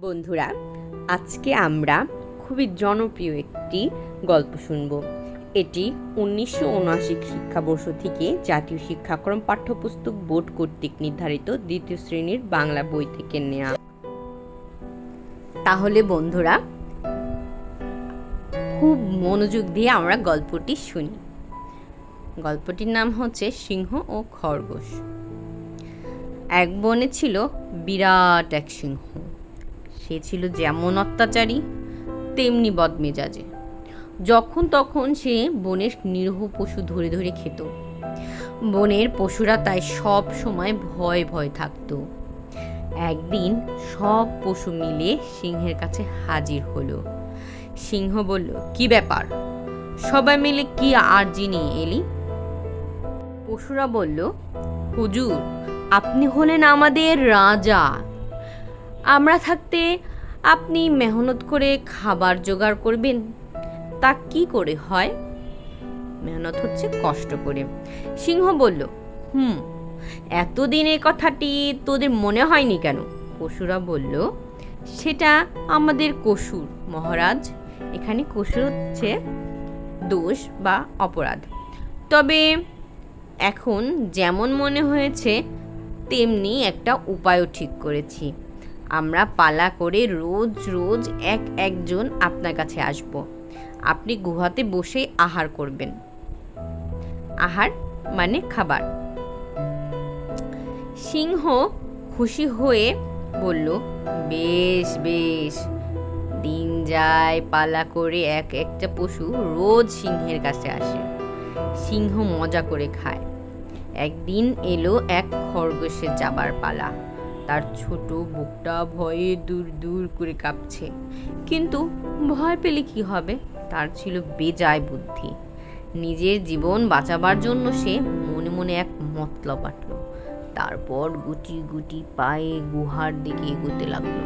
বন্ধুরা, আজকে আমরা খুবই জনপ্রিয় একটি গল্প শুনব। এটি উনিশশো উনআশি শিক্ষাবর্ষ থেকে জাতীয় শিক্ষাক্রম পাঠ্যপুস্তক বোর্ড কর্তৃক নির্ধারিত দ্বিতীয় শ্রেণির বাংলা বই থেকে নেওয়া তাহলে বন্ধুরা, খুব মনোযোগ দিয়ে আমরা গল্পটি শুনি। গল্পটির নাম হচ্ছে সিংহ ও খরগোশ। এক বনে ছিল বিরাট এক সিংহ। সে ছিল যেমন অত্যাচারী, তেমনি বদমেজাজে। যখন তখন সে বনের নিরীহ পশু ধরে ধরে খেত। বনের পশুরা তাই সব সময় ভয় ভয় থাকতো। একদিন সব পশু মিলে সিংহের কাছে হাজির হলো। সিংহ বলল, কি ব্যাপার? সবাই মিলে কি আর্জি নিয়ে এলি? পশুরা বলল, হুজুর, আপনি হলেন আমাদের রাজা। আমরা থাকতে আপনি মেহনত করে খাবার জোগাড় করবেন। তা কি করে হয়? মেহনত হচ্ছে কষ্ট করে। সিংহ বলল, হুম, এতদিন এই কথাটি তোদের মনে হয়নি কেন? পশুরা বলল, সেটা আমাদের কসুর, মহারাজ। এখানে কসুর হচ্ছে দোষ বা অপরাধ। তবে এখন যেমন মনে হয়েছে, তেমনি একটা উপায়ও ঠিক করেছি। আমরা পালা করে রোজ রোজ এক একজন আপনার কাছে আসব। আপনি গুহাতে বসে আহার করবেন। আহার মানে খাবার। সিংহ খুশি হয়ে বলল, বেশ বেশ। দিন যায় পালা করে এক একটা পশু রোজ সিংহের কাছে আসে। সিংহ মজা করে খায়। একদিন এলো এক খরগোশের যাবার পালা। তার ছোট বুকটা ভয়ে দূর দূর করে কাঁপছে। কিন্তু ভয় পেলে কি হবে? তার ছিল বেজায় বুদ্ধি। নিজের জীবন বাঁচাবার জন্য সে মনে মনে এক মতলব আটল। তারপর গুটি গুটি পায়ে গুহার দিকে এগোতে লাগল।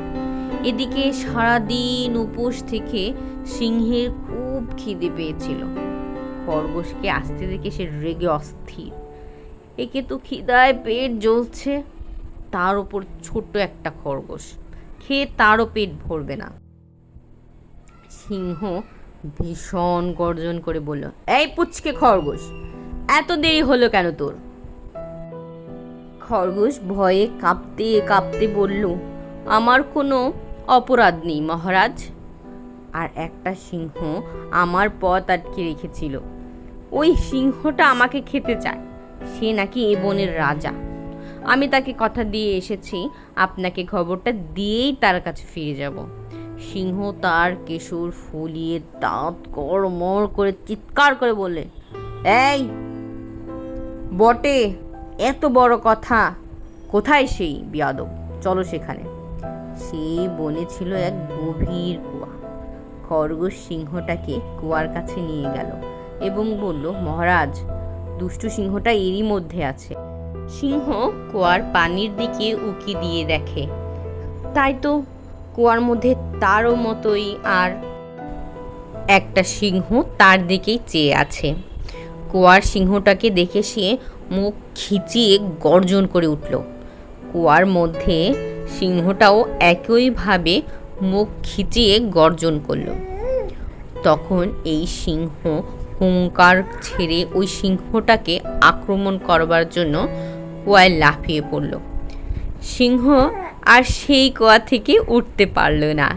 এদিকে সারাদিন উপোস থেকে সিংহের খুব খিদে পেয়েছিল। খরগোশকে আসতে দেখে সে রেগে অস্থির। একে তো খিদায় পেট জ্বলছে। তার ওপর ছোট্ট একটা খরগোশ। খেয়ে তারও পেট ভরবে না। সিংহ ভীষণ গর্জন করে বলল, এই পুচকে খরগোশ, এত দেরি হলো কেন তোর? খরগোশ ভয়ে কাঁপতে কাঁপতে বলল, আমার কোনো অপরাধ নেই মহারাজ। আর একটা সিংহ আমার পথ আটকে রেখেছিল। ওই সিংহটা আমাকে খেতে চায়। সে নাকি এ বনের রাজা। আমি তাকে কথা দিয়ে এসেছি, আপনাকে খবরটা দিয়েই তার কাছে ফিরে যাব। সিংহ তার কেশর ফুলিয়ে দাঁত কড়মড় করে চিৎকার করে বললে, এই, বটে, এত বড় কথা, কোথায় সেই বিয়াদব? চলো সেখানে। সেই বনে ছিল এক গভীর কুয়া। খরগোশ সিংহটাকে কুয়ার কাছে নিয়ে গেল এবং বলল, মহারাজ, দুষ্টু সিংহটা এরই মধ্যে আছে। সিংহ কুয়ার পানির দিকে উকি দিয়ে দেখে। তাই তো কুয়ার মধ্যে তারও মতোই আর একটা সিংহ তার দিকেই চেয়ে আছে। কুয়ার সিংহটাকে দেখে সে মুখ খিচিয়ে গর্জন করে উঠল। কুয়ার মধ্যে সিংহটাও একইভাবে মুখ খিচিয়ে গর্জন করল। তখন এই সিংহ হুঙ্কার ছেড়ে ওই সিংহটাকে আক্রমণ করবার জন্য কুয়ায় লাফিয়ে পড়ল। সিংহ আর সেই কুয়া থেকে উঠতে পারল না।